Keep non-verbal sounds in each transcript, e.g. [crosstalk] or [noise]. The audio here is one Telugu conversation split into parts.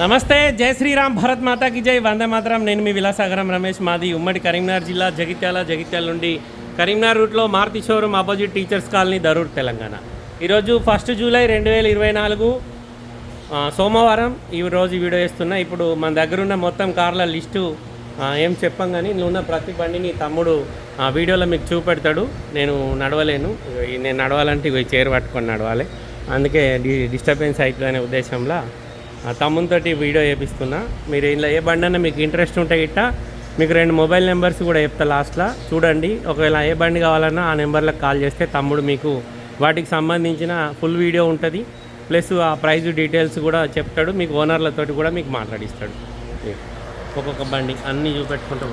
నమస్తే జై శ్రీరామ్ భరత్ మాతాకి జై. వందే మాత్రం. నేను మీ విలాసాగరం రమేష్. మాది ఉమ్మడి కరీంనగర్ జిల్లా జగిత్యాల జగిత్యాల నుండి కరీంనగర్ రూట్లో Maruti showroom opposite teachers colony Dharur Telangana. ఈరోజు ఫస్ట్ జూలై రెండు వేల ఇరవై నాలుగు సోమవారం ఈ రోజు వీడియో వేస్తున్నా ఇప్పుడు మన దగ్గర ఉన్న మొత్తం కార్ల లిస్టు ఏం చెప్పాం కానీ నువ్వున్న ప్రతి బండిని తమ్ముడు ఆ వీడియోలో మీకు చూపెడతాడు. నేను నడవలేను. నేను నడవాలంటే ఇవి చేరు పట్టుకొని నడవాలి. అందుకే డి డిస్టర్బెన్స్ అవుతుంది అనే ఉద్దేశంలో ఆ వీడియో చేపిస్తున్నా. మీరు ఇలా ఏ బండి అన్నా మీకు ఇంట్రెస్ట్ ఉంటే గిట్ట మీకు రెండు మొబైల్ నెంబర్స్ కూడా చెప్తా లాస్ట్లో చూడండి ఒకవేళ ఏ బండి కావాలన్నా ఆ నెంబర్లకు కాల్ చేస్తే తమ్ముడు మీకు వాటికి సంబంధించిన ఫుల్ వీడియో ఉంటుంది. ప్లస్ ఆ ప్రైజ్ డీటెయిల్స్ కూడా చెప్తాడు. మీకు ఓనర్లతోటి కూడా మీకు మాట్లాడిస్తాడు. ఒక్కొక్క బండి అన్నీ చూపెట్టుకుంటాం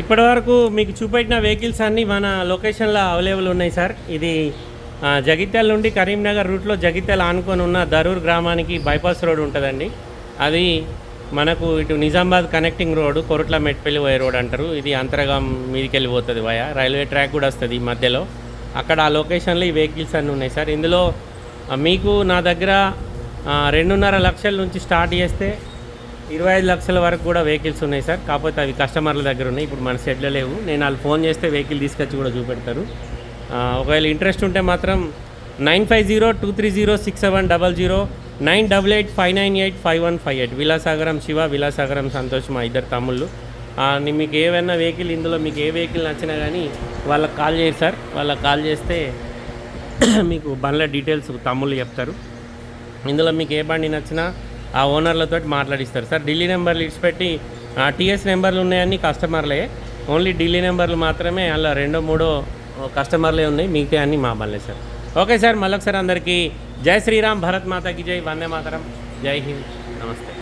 ఇప్పటి వరకు మీకు చూపెట్టిన వెహికల్స్ అన్నీ మన లొకేషన్లో అవైలబుల్ ఉన్నాయి సార్. ఇది జగిత్యాల నుండి కరీంనగర్ రూట్లో జగిత్యాల ఆనుకొని ఉన్న దరూర్ గ్రామానికి బైపాస్ రోడ్ ఉంటుందండి. అది మనకు ఇటు నిజామాబాద్ కనెక్టింగ్ రోడ్ కొరట్ల మెట్పల్లి పోయే రోడ్ అంటారు. ఇది అంతరగం మీదికి వెళ్ళిపోతుంది వయా. రైల్వే ట్రాక్ కూడా వస్తుంది ఈ మధ్యలో. అక్కడ ఆ లొకేషన్లో ఈ వెహికల్స్ అన్నీ ఉన్నాయి సార్. ఇందులో మీకు నా దగ్గర రెండున్నర లక్షల నుంచి స్టార్ట్ చేస్తే ఇరవై ఐదు లక్షల వరకు కూడా వెహికల్స్ ఉన్నాయి సార్. కాకపోతే అవి కస్టమర్ల దగ్గర ఉన్నాయి. ఇప్పుడు మన షెడ్లో లేవు. నేను వాళ్ళు ఫోన్ చేస్తే వెహికల్ తీసుకొచ్చి కూడా చూపెడతారు. ఒకవేళ ఇంట్రెస్ట్ ఉంటే మాత్రం nine five zero two three zero six seven double zero nine double eight five nine eight five one five eight Vilasagaram Shiva Vilasagaram Santosh మా ఇద్దరు తమ్ముళ్ళు. మీకు ఏవైనా వెహికల్ ఇందులో మీకు ఏ వెహికల్ నచ్చినా కానీ వాళ్ళకి కాల్ చేయరు సార్. వాళ్ళకి కాల్ చేస్తే [clears throat] మీకు బండ్ల డీటెయిల్స్ తమ్ముళ్ళు చెప్తారు. ఇందులో మీకు ఏ బండి నచ్చినా ఆ ఓనర్లతో మాట్లాడిస్తారు. సార్ ఢిల్లీ నెంబర్లు ఇడిచిపెట్టి టీఎస్ నెంబర్లు ఉన్నాయని కస్టమర్లే. ఓన్లీ ఢిల్లీ నెంబర్లు మాత్రమే అలా రెండో మూడో కస్టమర్లే ఉన్నాయి. మిగతా అన్నీ మా బండ్లే సార్. Okay sir. మళ్ళొకసారి అందరికీ జై శ్రీరామ్. భరత్ మాతాకి జై. వందే మాతరం. జై హింద్. నమస్తే.